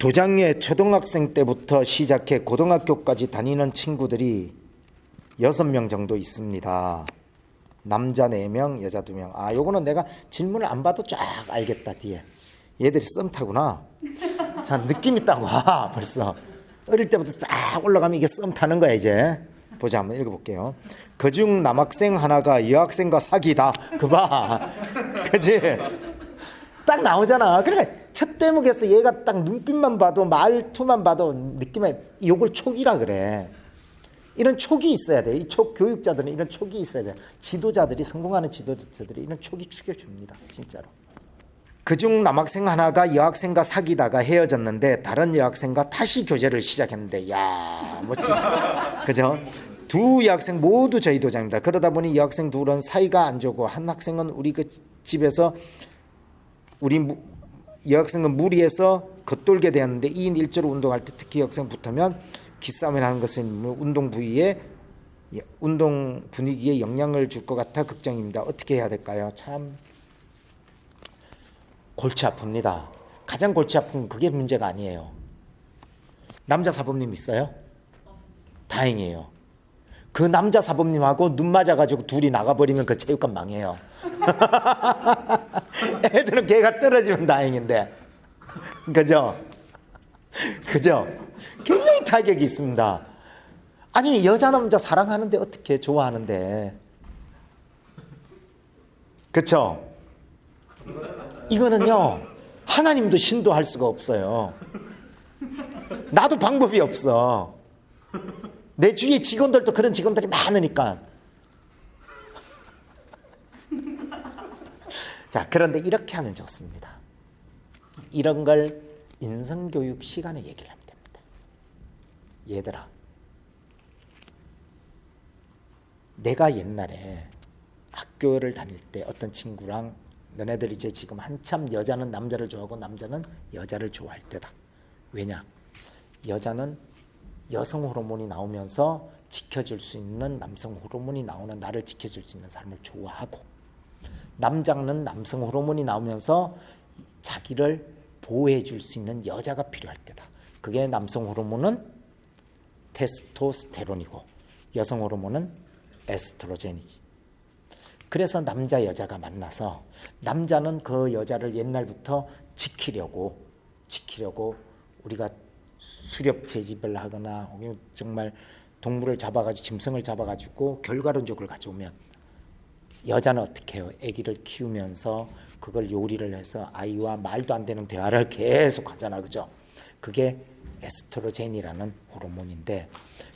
도장에 초등학생 때부터 시작해 고등학교까지 다니는 친구들이 여섯 명 정도 있습니다. 남자 네 명, 여자 두 명. 아, 요거는 내가 질문을 안 봐도 쫙 알겠다 뒤에. 얘들이 썸 타구나. 자, 느낌 있다고 와 벌써. 어릴 때부터 쫙 올라가면 이게 썸 타는 거야 이제. 보자 한번 읽어볼게요. 그중 남학생 하나가 여학생과 사귀다. 그 봐, 그지? 딱 나오잖아. 그러니까 첫 대목에서 얘가 딱 눈빛만 봐도 말투만 봐도 느낌에 요걸 촉이라 그래. 이런 촉이 있어야 돼. 이촉 교육자들은 이런 촉이 있어야 돼. 지도자들이 성공하는 지도자들이 이런 촉이 죽여줍니다. 진짜로. 그중 남학생 하나가 여학생과 사귀다가 헤어졌는데 다른 여학생과 다시 교제를 시작했는데 야 멋진 그죠? 두 여학생 모두 저희 도장입니다. 그러다 보니 여학생 둘은 사이가 안 좋고 한 학생은 우리 그 집에서 우리 무- 여학생은 무리해서 겉돌게 되었는데 2인 1조로 운동할 때 특히 여학생 붙으면 기싸움을 하는 것은 뭐 운동 부위에 예, 운동 분위기에 영향을 줄 것 같아 걱정입니다. 어떻게 해야 될까요? 참 골치 아픕니다. 가장 골치 아픈 그게 문제가 아니에요. 남자 사범님 있어요? 다행이에요. 그 남자 사범님하고 눈 맞아가지고 둘이 나가버리면 그 체육관 망해요. 애들은 걔가 떨어지면 다행인데. 그죠? 그죠? 굉장히 타격이 있습니다. 아니, 여자, 남자 사랑하는데 어떻게 좋아하는데. 그쵸? 이거는요, 하나님도 신도할 수가 없어요. 나도 방법이 없어. 내 주위에 직원들도 그런 직원들이 많으니까. 자, 그런데 이렇게 하면 좋습니다. 이런 걸 인성교육 시간에 얘기를 하면 됩니다. 얘들아, 내가 옛날에 학교를 다닐 때 어떤 친구랑 너네들 이제 지금 한참 여자는 남자를 좋아하고 남자는 여자를 좋아할 때다. 왜냐? 여자는 여성 호르몬이 나오면서 지켜줄 수 있는 남성 호르몬이 나오는 나를 지켜줄 수 있는 사람을 좋아하고 남자는 남성 호르몬이 나오면서 자기를 보호해 줄 수 있는 여자가 필요할 때다. 그게 남성 호르몬은 테스토스테론이고 여성 호르몬은 에스트로겐이지. 그래서 남자 여자가 만나서 남자는 그 여자를 옛날부터 지키려고 지키려고 우리가 수렵 채집을 하거나 정말 동물을 잡아가지고 짐승을 잡아가지고 결과론적으로 가져오면 여자는 어떻게 해요? 아기를 키우면서 그걸 요리를 해서 아이와 말도 안 되는 대화를 계속 하잖아, 그죠? 그게 에스트로겐이라는 호르몬인데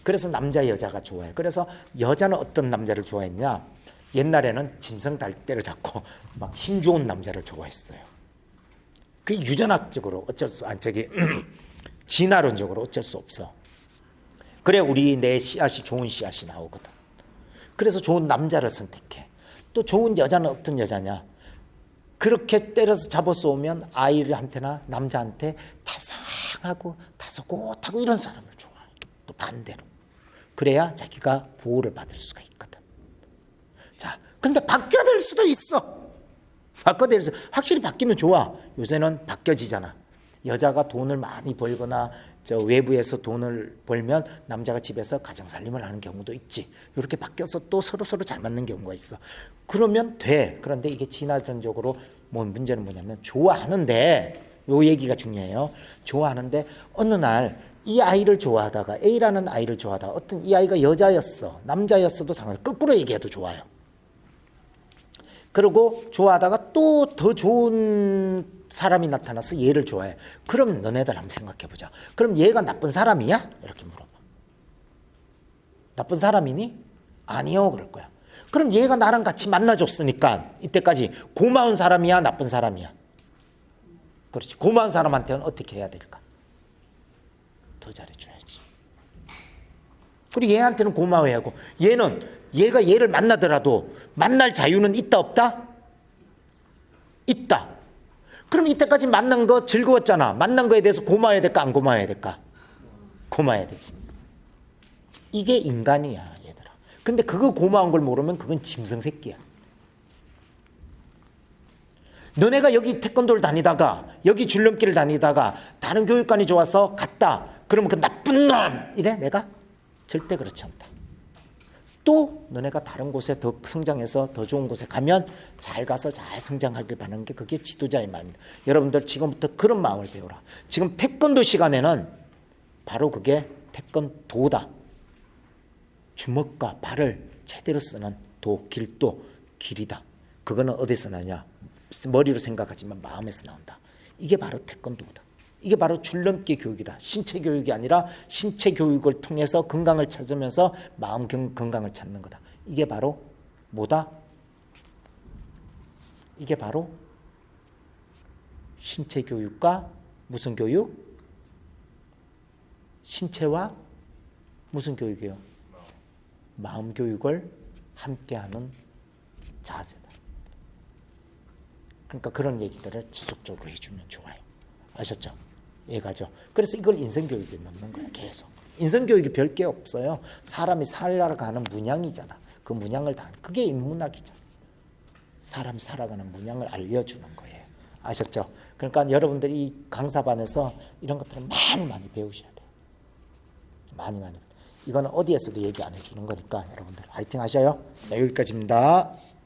그래서 남자 여자가 좋아해. 그래서 여자는 어떤 남자를 좋아했냐? 옛날에는 짐승 달 때를 잡고 막 힘 좋은 남자를 좋아했어요. 그 유전학적으로 어쩔 수, 아 저기 진화론적으로 어쩔 수 없어. 그래 우리 내 씨앗이 좋은 씨앗이 나오거든. 그래서 좋은 남자를 선택해. 또 좋은 여자는 어떤 여자냐? 그렇게 때려서 잡아서 오면 아이한테나 남자한테 타상하고 다소곳하고 이런 사람을 좋아해. 또 반대로. 그래야 자기가 보호를 받을 수가 있거든. 자, 그런데 바뀌어야 될 수도 있어. 바꿔야 될 수, 확실히 바뀌면 좋아. 요새는 바뀌어지잖아. 여자가 돈을 많이 벌거나 저 외부에서 돈을 벌면 남자가 집에서 가정 살림을 하는 경우도 있지. 이렇게 바뀌어서 또 서로 서로 잘 맞는 경우가 있어. 그러면 돼. 그런데 이게 진화론적으로 뭐 문제는 뭐냐면 좋아하는데 요 얘기가 중요해요. 좋아하는데 어느 날 이 아이를 좋아하다가 A라는 아이를 좋아하다가 어떤 이 아이가 여자였어. 남자였어도 상관없어. 거꾸로 얘기해도 좋아요. 그리고 좋아하다가 또 더 좋은 사람이 나타나서 얘를 좋아해. 그럼 너네들 한번 생각해 보자. 그럼 얘가 나쁜 사람이야? 이렇게 물어봐. 나쁜 사람이니? 아니요. 그럴 거야. 그럼 얘가 나랑 같이 만나줬으니까 이때까지 고마운 사람이야? 나쁜 사람이야? 그렇지. 고마운 사람한테는 어떻게 해야 될까? 더 잘해줘야지. 그리고 얘한테는 고마워해야 하고 얘는 얘가 얘를 만나더라도 만날 자유는 있다 없다? 있다. 그럼 이때까지 만난 거 즐거웠잖아. 만난 거에 대해서 고마워야 될까 안 고마워야 될까? 고마워야 되지. 이게 인간이야, 얘들아. 근데 그거 고마운 걸 모르면 그건 짐승 새끼야. 너네가 여기 태권도를 다니다가 여기 줄넘기를 다니다가 다른 교육관이 좋아서 갔다. 그러면 그 나쁜 놈 이래 내가 절대 그렇지 않다. 또 너네가 다른 곳에 더 성장해서 더 좋은 곳에 가면 잘 가서 잘 성장하길 바라는 게 그게 지도자의 마음입니다. 여러분들 지금부터 그런 마음을 배우라. 지금 태권도 시간에는 바로 그게 태권도다. 주먹과 발을 제대로 쓰는 도, 길도, 길이다. 그거는 어디서 나냐? 머리로 생각하지만 마음에서 나온다. 이게 바로 태권도다. 이게 바로 줄넘기 교육이다. 신체 교육이 아니라 신체 교육을 통해서 건강을 찾으면서 마음 경- 건강을 찾는 거다. 이게 바로 뭐다? 이게 바로 신체 교육과 무슨 교육? 신체와 무슨 교육이요? 마음 교육을 함께하는 자세다. 그러니까 그런 얘기들을 지속적으로 해주면 좋아요. 아셨죠? 이해가죠? 그래서 이걸 인성교육에 넣는 거야, 계속. 인성교육이 별 게 없어요. 사람이 살아가는 문양이잖아. 그 문양을 다, 그게 인문학이잖아. 사람이 살아가는 문양을 알려주는 거예요. 아셨죠? 그러니까 여러분들이 이 강사반에서 이런 것들을 많이 많이 배우셔야 돼요. 많이 많이. 이거는 어디에서도 얘기 안 해주는 거니까 여러분들 화이팅 하셔요. 네, 여기까지입니다.